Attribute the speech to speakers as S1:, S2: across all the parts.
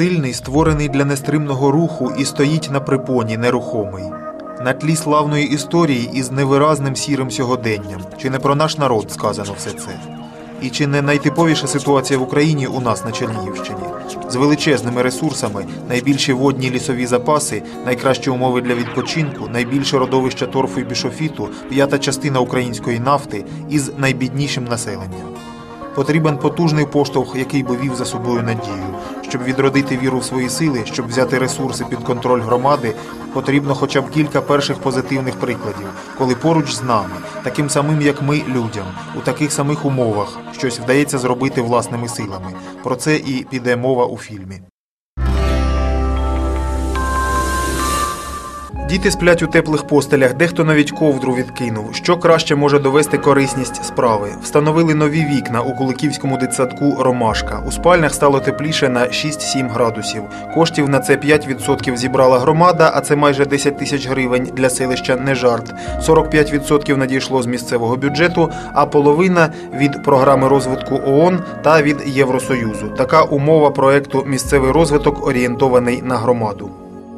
S1: Сильний, створений для нестримного руху і стоїть на припоні нерухомий. На тлі славної історії із невиразним сірим сьогоденням. Чи не про наш народ сказано все це? І чи не найтиповіша ситуація в Україні у нас на Чернігівщині? З величезними ресурсами, найбільші водні лісові запаси, найкращі умови для відпочинку, найбільше родовища торфу і бішофіту, п'ята частина української нафти із найбіднішим населенням. Потрібен потужний поштовх, який би вів за собою надію. Щоб відродити віру в свої сили, щоб взяти ресурси під контроль громади, потрібно хоча б кілька перших позитивних прикладів, коли поруч з нами, таким самим як ми, людям, у таких самих умовах щось вдається зробити власними силами. Про це і піде мова у фільмі. Діти сплять у теплих постелях, дехто навіть ковдру відкинув. Що краще може довести корисність справи? Встановили нові вікна у Куликівському дитсадку Ромашка. У спальнях стало тепліше на 6-7 градусів. Коштів на це 5% зібрала громада, а це майже 10 тисяч гривень для селища не жарт. 45% надійшло з місцевого бюджету, а половина від програми розвитку ООН та від Євросоюзу. Така умова проекту Місцевий розвиток орієнтований на громаду.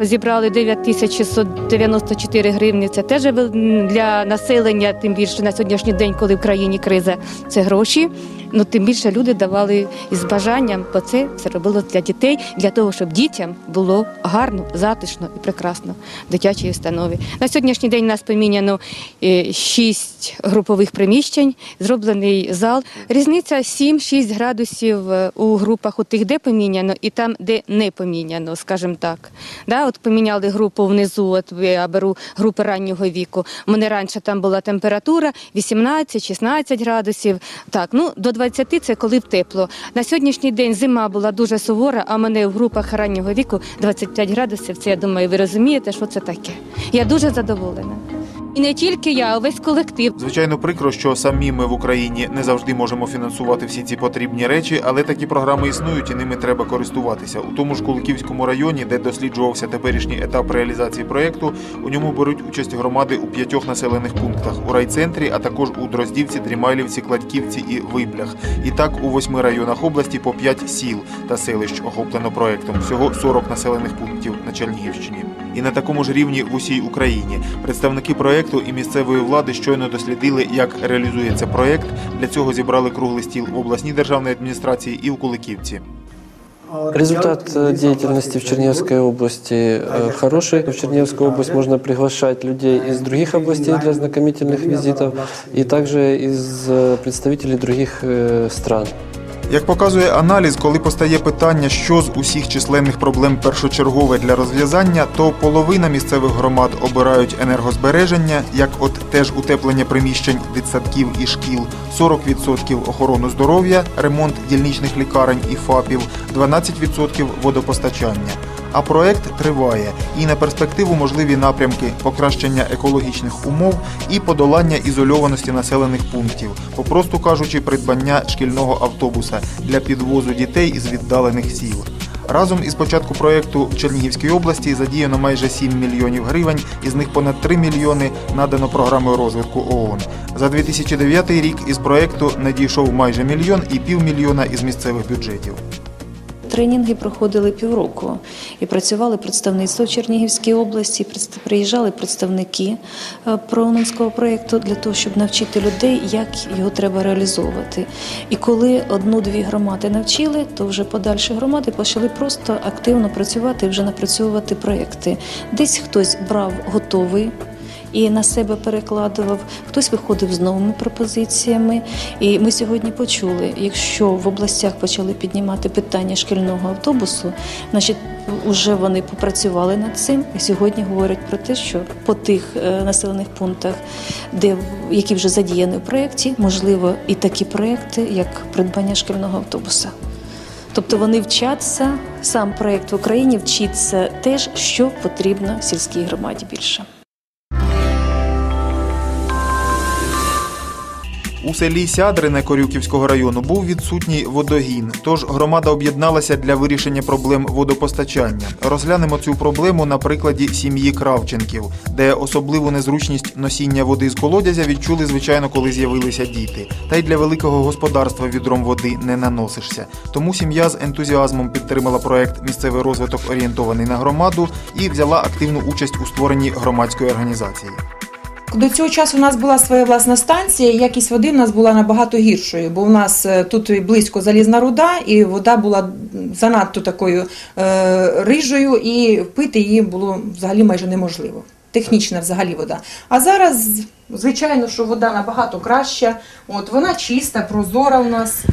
S2: Зібрали 9694 гривні. Це теж для населення, тим більше на сьогоднішній день, коли в країні криза, це гроші. Ну тим більше люди давали із бажанням, бо це все робило для дітей, для того, щоб дітям було гарно, затишно і прекрасно в дитячій установі. На сьогоднішній день у нас поміняно е, шість групових приміщень, зроблений зал. Різниця 7-6 градусів е, у групах у тих, де поміняно, і там, де не поміняно, скажімо так. Да, от поміняли групу внизу, от я беру групи раннього віку. У мене раніше там була температура 18-16 градусів. Так, ну до 20 це коли б тепло. На сьогоднішній день зима була дуже сувора, а мене в групах раннього віку 25 градусів. Це я думаю, ви розумієте, що це таке. Я дуже задоволена. І не тільки я, а весь колектив.
S1: Звичайно, прикро, що самі ми в Україні не завжди можемо фінансувати всі ці потрібні речі, але такі програми існують і ними треба користуватися. У тому ж Куликівському районі, де досліджувався теперішній етап реалізації проєкту, у ньому беруть участь громади у п'ятьох населених пунктах у райцентрі, а також у Дроздівці, Дрімайлівці, Кладьківці і Виблях. І так у восьми районах області по п'ять сіл та селищ охоплено проєктом. Всього 40 населених пунктів на Чернігівщині І на такому ж рівні в усій Україні представники проєкту і місцевої влади щойно дослідили, як реалізується проєкт. Для цього зібрали круглий стіл в обласній державній адміністрації і в Куликівці.
S3: Результат э, деятельности в Черниговской области э, хороший. В Черниговскую область можно приглашать людей из других областей для знакомительных визитов и также из э, представителей других э, стран.
S1: Як показує аналіз, коли постає питання, що з усіх численних проблем першочергове для розв'язання, то половина місцевих громад обирають енергозбереження, як от теж утеплення приміщень дитсадків і шкіл, 40% охорону здоров'я, ремонт дільничних лікарень і ФАПів, 12% водопостачання. А проект триває і на перспективу можливі напрямки покращення екологічних умов і подолання ізольованості населених пунктів, попросту кажучи, придбання шкільного автобуса для підвозу дітей із віддалених сіл. Разом із початку проєкту в Чернігівській області задіяно майже 7 мільйонів гривень, із них понад 3 мільйони надано програмою розвитку ООН. За 2009 рік із проєкту надійшов майже мільйон і півмільйона із місцевих бюджетів.
S4: Тренінги проходили півроку і працювали представництво в Чернігівській області. Приїжджали представники е, проунського проєкту для того, щоб навчити людей, як його треба реалізовувати. І коли одну-дві громади навчили, то вже подальші громади почали просто активно працювати вже напрацьовувати проєкти. Десь хтось брав готовий і на себе перекладував. Хтось виходив з новими пропозиціями. І ми сьогодні почули, якщо в областях почали піднімати питання шкільного автобусу, значить вже вони попрацювали над цим і сьогодні говорять про те, що по тих е, населених пунктах, де які вже задіяні в проєкті, можливо, і такі проєкти, як придбання шкільного автобуса. Тобто вони вчаться, сам проєкт в Україні вчиться теж, що потрібно сільській громаді більше.
S1: У селі Сядрине Корюківського району був відсутній водогін, тож громада об'єдналася для вирішення проблем водопостачання. Розглянемо цю проблему на прикладі сім'ї Кравченків, де особливу незручність носіння води з колодязя відчули, звичайно, коли з'явилися діти. Та й для великого господарства відром води не наносишся. Тому сім'я з ентузіазмом підтримала проект Місцевий розвиток орієнтований на громаду і взяла активну участь у створенні громадської організації.
S5: До цього часу у нас була своя власна станція, і якість води в нас була набагато гіршою, бо у нас е, тут близько залізна руда, і вода була занадто такою е, рижою, і пити її було взагалі майже неможливо. Технічна взагалі вода. А зараз, звичайно, що вода набагато краща. От вона чиста, прозора у нас.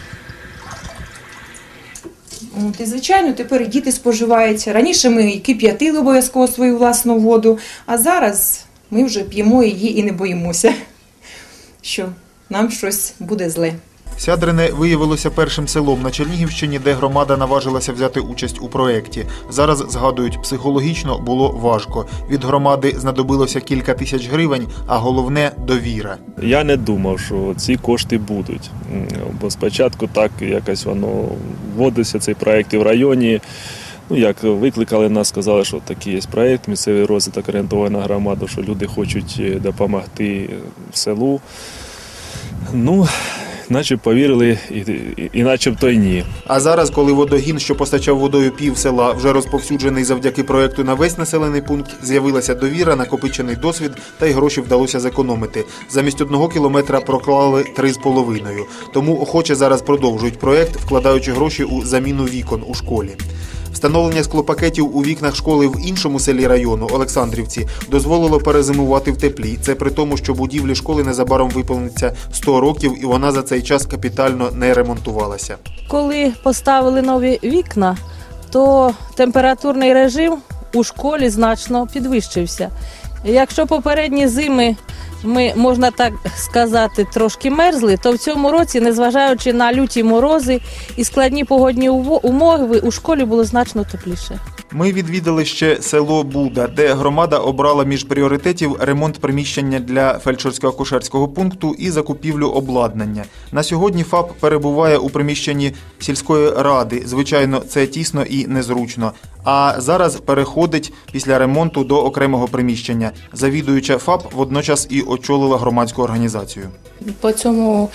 S5: От, і звичайно, тепер і діти споживаються. Раніше ми кип'ятили обов'язково свою власну воду, а зараз ми вже п'ємо її і не боїмося, що нам щось буде зле.
S1: Сядрине виявилося першим селом на Чернігівщині, де громада наважилася взяти участь у проєкті. Зараз згадують, психологічно було важко. Від громади знадобилося кілька тисяч гривень, а головне довіра.
S6: Я не думав, що ці кошти будуть. Бо спочатку так якось воно вводився цей проєкт і в районі. Ну, як викликали нас, сказали, що такий є проєкт, місцевий розвиток орієнтований на громаду, що люди хочуть е, допомогти селу. Ну, наче повірили, і, і, і начебто й ні.
S1: А зараз, коли водогін, що постачав водою пів села, вже розповсюджений завдяки проєкту на весь населений пункт, з'явилася довіра, накопичений досвід, та й гроші вдалося зекономити. Замість одного кілометра проклали три з половиною. Тому охоче зараз продовжують проєкт, вкладаючи гроші у заміну вікон у школі. Встановлення склопакетів у вікнах школи в іншому селі району Олександрівці дозволило перезимувати в теплі. Це при тому, що будівлі школи незабаром виповниться 100 років, і вона за цей час капітально не ремонтувалася.
S7: Коли поставили нові вікна, то температурний режим у школі значно підвищився. Якщо попередні зими ми, можна так сказати, трошки мерзли, то в цьому році, незважаючи на люті морози і складні погодні умови, у школі було значно тепліше.
S1: Ми відвідали ще село Буда, де громада обрала між пріоритетів ремонт приміщення для фельдшерсько-акушерського пункту і закупівлю обладнання. На сьогодні ФАП перебуває у приміщенні сільської ради. Звичайно, це тісно і незручно. А зараз переходить після ремонту до окремого приміщення. Завідуюча ФАП водночас і очолила громадську організацію.
S8: По цьому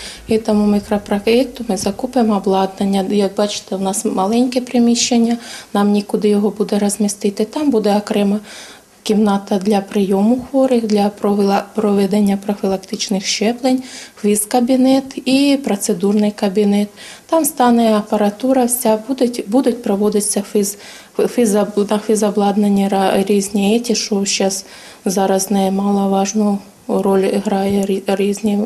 S8: тому мікропроєкту ми закупимо обладнання. Як бачите, у нас маленьке приміщення, нам нікуди його буде розмістити. Там буде окрема кімната для прийому хворих, для проведення профілактичних щеплень, хвіз-кабінет і процедурний кабінет. Там стане апаратура, вся будуть, будуть проводитися фіз, фізоб- на фізобладнанні різні еті, що зараз зараз немаловажну роль грає різні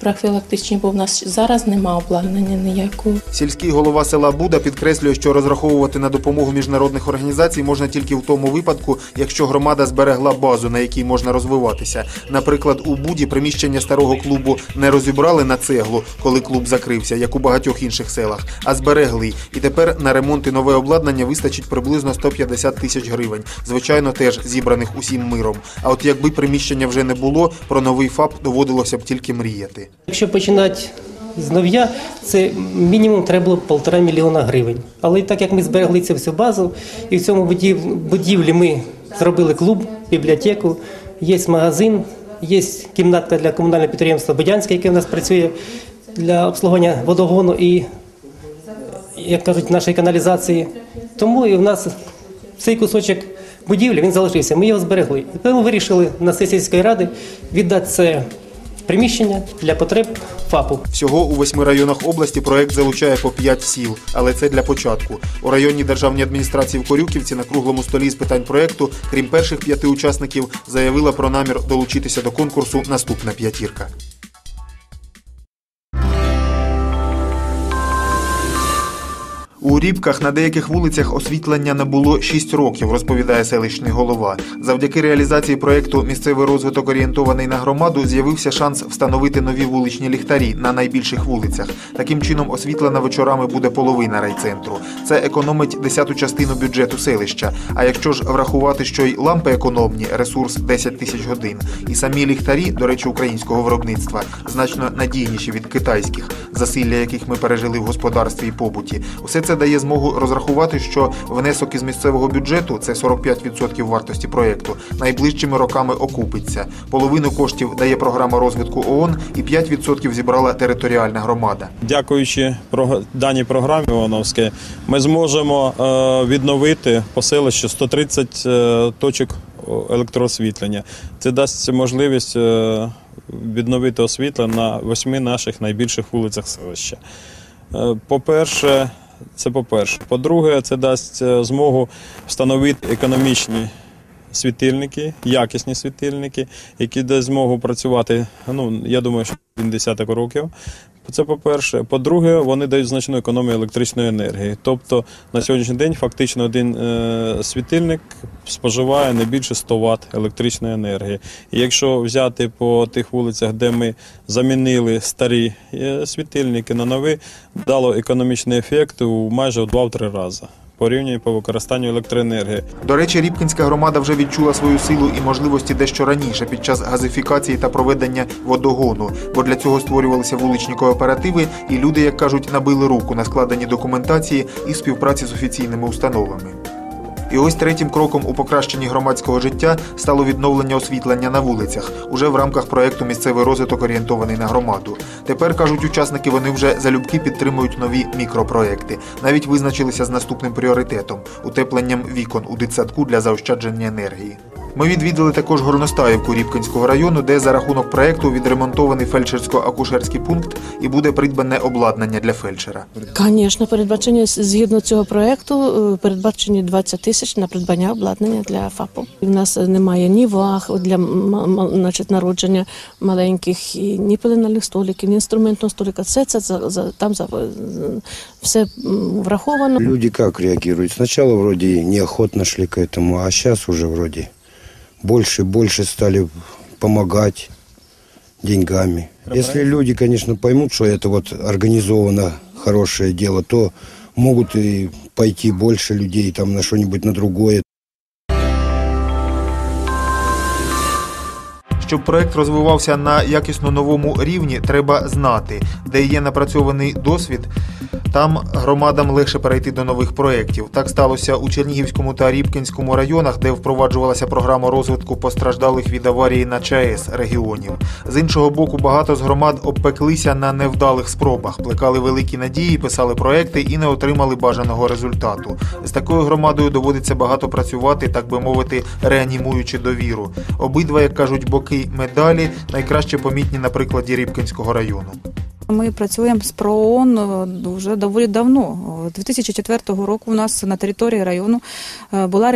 S8: профілактичні, бо в нас зараз нема обладнання ніякого.
S1: Сільський голова села Буда підкреслює, що розраховувати на допомогу міжнародних організацій можна тільки в тому випадку, якщо громада зберегла базу, на якій можна розвиватися. Наприклад, у Буді приміщення старого клубу не розібрали на цеглу, коли клуб закрився, як у багатьох інших селах, а зберегли. І тепер на ремонт і нове обладнання вистачить приблизно 150 тисяч гривень. Звичайно, теж зібраних усім миром. А от якби приміщення вже не було, про новий ФАП доводилося б тільки мріяти.
S9: Якщо починати з нов'я, це мінімум треба було полтора мільйона гривень. Але так як ми зберегли цю всю базу, і в цьому будів- будівлі ми зробили клуб, бібліотеку, є магазин, є кімнатка для комунального підприємства Бодянське, яке в нас працює для обслуговування водогону і, як кажуть, нашої каналізації. Тому і в нас цей кусочок будівлі він залишився. Ми його зберегли. І тому вирішили на сесії сільської ради віддати це приміщення для потреб ФАПу.
S1: Всього у восьми районах області проект залучає по п'ять сіл, але це для початку. У районній державній адміністрації в Корюківці на круглому столі з питань проекту, крім перших п'яти учасників, заявила про намір долучитися до конкурсу наступна п'ятірка. У Рібках на деяких вулицях освітлення не було 6 років, розповідає селищний голова. Завдяки реалізації проєкту Місцевий розвиток орієнтований на громаду з'явився шанс встановити нові вуличні ліхтарі на найбільших вулицях. Таким чином, освітлена вечорами буде половина райцентру. Це економить десяту частину бюджету селища. А якщо ж врахувати, що й лампи економні, ресурс 10 тисяч годин, і самі ліхтарі, до речі, українського виробництва, значно надійніші від китайських, засилля яких ми пережили в господарстві і побуті. Усе це дає змогу розрахувати, що внесок із місцевого бюджету це 45% вартості проєкту, найближчими роками окупиться. Половину коштів дає програма розвитку ООН і 5% зібрала територіальна громада.
S10: Дякуючи даній програмі ООНовській, ми зможемо е, відновити по селищу 130 е, точок електроосвітлення. Це дасть можливість е, відновити освітлення на восьми наших найбільших вулицях селища. По-перше, це по-перше. По-друге, це дасть е, змогу встановити економічні світильники, якісні світильники, які дасть змогу працювати. Ну я думаю, що він десяток років. Це по-перше. По-друге, вони дають значну економію електричної енергії. Тобто на сьогоднішній день фактично один е, світильник споживає не більше 100 Вт електричної енергії. І якщо взяти по тих вулицях, де ми замінили старі е, світильники на нові, дало економічний ефект у майже в 2-3 рази порівняно по використанню електроенергії.
S1: До речі, Рібкінська громада вже відчула свою силу і можливості дещо раніше під час газифікації та проведення водогону, бо для цього створювалися вуличні кооперативи, і люди, як кажуть, набили руку на складенні документації і співпраці з офіційними установами. І ось третім кроком у покращенні громадського життя стало відновлення освітлення на вулицях, уже в рамках проєкту Місцевий розвиток орієнтований на громаду. Тепер кажуть учасники, вони вже залюбки підтримують нові мікропроекти. Навіть визначилися з наступним пріоритетом утепленням вікон у дитсадку для заощадження енергії. Ми відвідали також Горностаївку Рібкинського району, де за рахунок проєкту відремонтований фельдшерсько-акушерський пункт і буде придбане обладнання для фельдшера.
S11: Звісно, передбачення згідно цього проекту е, передбачені 20 тисяч на придбання обладнання для ФАПу. У нас немає ні ваг для значить, народження маленьких, і ні пеленальних столиків, ні інструментного столика. Все це за, за, там за, все враховано.
S12: Люди как реагируют? Сначала вроде неохотно шли к этому, а сейчас уже вроде больше и больше стали помогать деньгами. Если люди, конечно, поймут, что это вот организовано хорошее дело, то могут и пойти больше людей там на что-нибудь на другое.
S1: Щоб проект розвивався на якісно новому рівні, треба знати, де є напрацьований досвід. Там громадам легше перейти до нових проєктів. Так сталося у Чернігівському та Рібкінському районах, де впроваджувалася програма розвитку постраждалих від аварії на ЧАЕС регіонів. З іншого боку, багато з громад обпеклися на невдалих спробах, плекали великі надії, писали проекти і не отримали бажаного результату. З такою громадою доводиться багато працювати, так би мовити, реанімуючи довіру. Обидва, як кажуть, боки медалі найкраще помітні на прикладі Рібкінського району.
S13: Ми працюємо з ПРООН е, вже доволі давно. З 2004 року у нас на території району е, була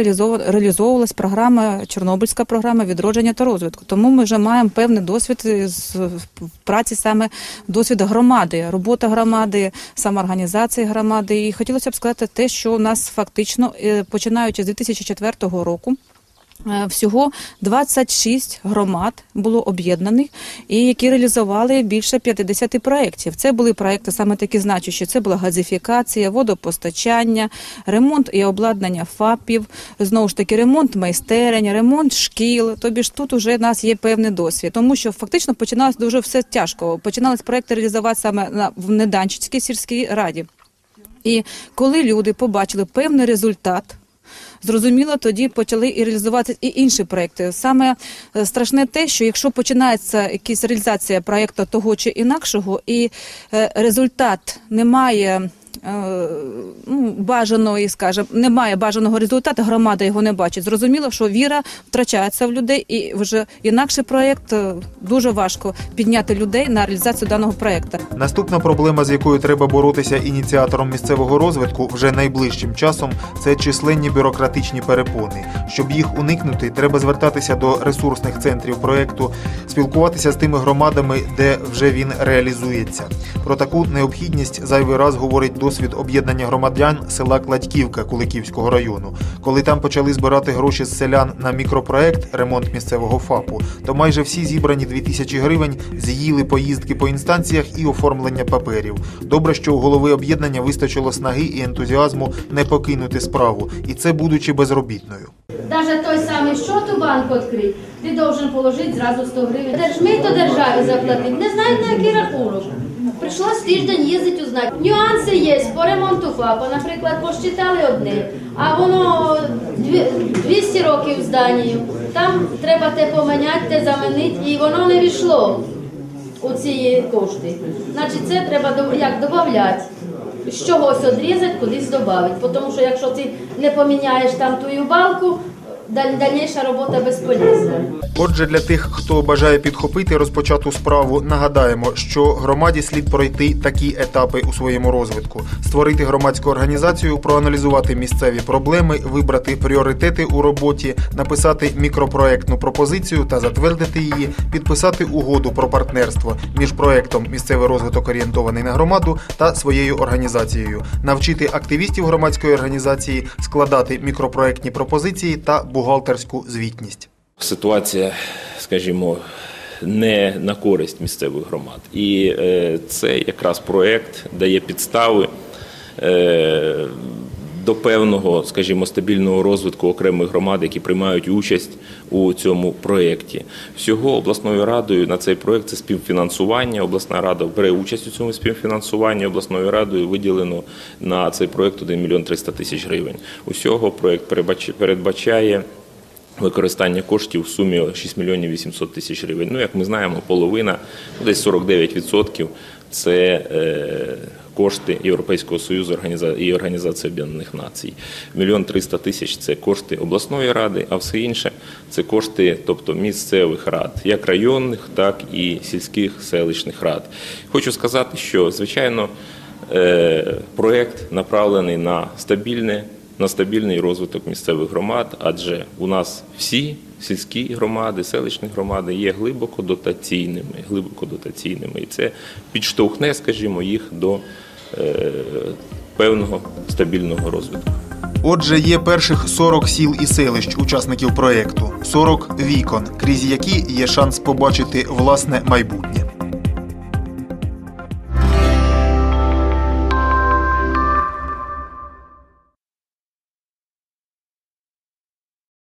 S13: реалізовувалась програма Чорнобильська програма відродження та розвитку. Тому ми вже маємо певний досвід з праці саме досвід громади, робота громади, самоорганізації громади. І хотілося б сказати те, що у нас фактично е, починаючи з 2004 року. Е, Всього 26 громад було об'єднаних, і які реалізували більше 50 проєктів. Це були проєкти саме такі значущі. Це була газифікація, водопостачання, ремонт і обладнання ФАПів, знову ж таки, ремонт майстерень, ремонт шкіл. Тобі ж тут вже нас є певний досвід, тому що фактично починалось дуже все тяжко. Починались проєкти реалізувати саме на в Неданчицькій сільській раді. І коли люди побачили певний результат. Зрозуміло, тоді почали і реалізувати і інші проекти. Саме е, страшне те, що якщо починається якась реалізація проекту того чи інакшого, і е, результат не має. е, Ну, бажаної, скажімо, немає бажаного результату, громада його не бачить. Зрозуміло, що віра втрачається в людей, і вже інакший проєкт е, дуже важко підняти людей на реалізацію даного проєкту.
S1: Наступна проблема, з якою треба боротися ініціатором місцевого розвитку вже найближчим часом, це численні бюрократичні перепони. Щоб їх уникнути, треба звертатися до ресурсних центрів проекту, спілкуватися з тими громадами, де вже він реалізується. Про таку необхідність зайвий раз говорить досвід об'єднання громадян села Кладьківка Куликівського району. Коли там почали збирати гроші з селян на мікропроект ремонт місцевого ФАПу, то майже всі зібрані 2000 гривень з'їли поїздки по інстанціях і оформлення паперів. Добре, що у голови об'єднання вистачило снаги і ентузіазму не покинути справу, і це будучи безробітною.
S14: Даже той самий счет у банку відкрити, ти должен положити зразу 100 гривень. Держмито державі заплатити. Не знають на який рахунок. Прийшлось тиждень їздити узнати. Нюанси є по ремонту ФАПа. Наприклад, посчитали одне, а воно дві- 200 років в зданні. Там треба те поміняти, те замінити, і воно не війшло у ці кошти. Значить, це треба як додати. З чогось відрізати, кудись додати. Тому що якщо ти не поміняєш там тую балку, дальніша робота безполезна.
S1: Отже, для тих, хто бажає підхопити розпочату справу, нагадаємо, що громаді слід пройти такі етапи у своєму розвитку: створити громадську організацію, проаналізувати місцеві проблеми, вибрати пріоритети у роботі, написати мікропроектну пропозицію та затвердити її, підписати угоду про партнерство між проектом Місцевий розвиток орієнтований на громаду та своєю організацією, навчити активістів громадської організації складати мікропроектні пропозиції та бухгалтерську звітність.
S15: Ситуація, скажімо, не на користь місцевих громад. І е, це якраз проект дає підстави е, до певного, скажімо, стабільного розвитку окремих громад, які приймають участь у цьому проєкті. Всього обласною радою на цей проєкт це співфінансування. Обласна рада бере участь у цьому співфінансуванні. Обласною радою виділено на цей проєкт 1 мільйон 300 тисяч гривень. Усього проєкт передбачає використання коштів в сумі 6 мільйонів 800 тисяч гривень. Ну, як ми знаємо, половина, десь 49% це е, кошти Європейського Союзу і Організації Об'єднаних Націй. Мільйон 300 тисяч це кошти обласної ради, а все інше це кошти, тобто місцевих рад, як районних, так і сільських селищних рад. Хочу сказати, що звичайно е, проект направлений на стабільне на стабільний розвиток місцевих громад, адже у нас всі сільські громади, селищні громади є глибоко дотаційними, глибоко дотаційними, і це підштовхне, скажімо, їх до е, певного стабільного розвитку.
S1: Отже, є перших 40 сіл і селищ учасників проєкту, 40 вікон, крізь які є шанс побачити власне майбутнє.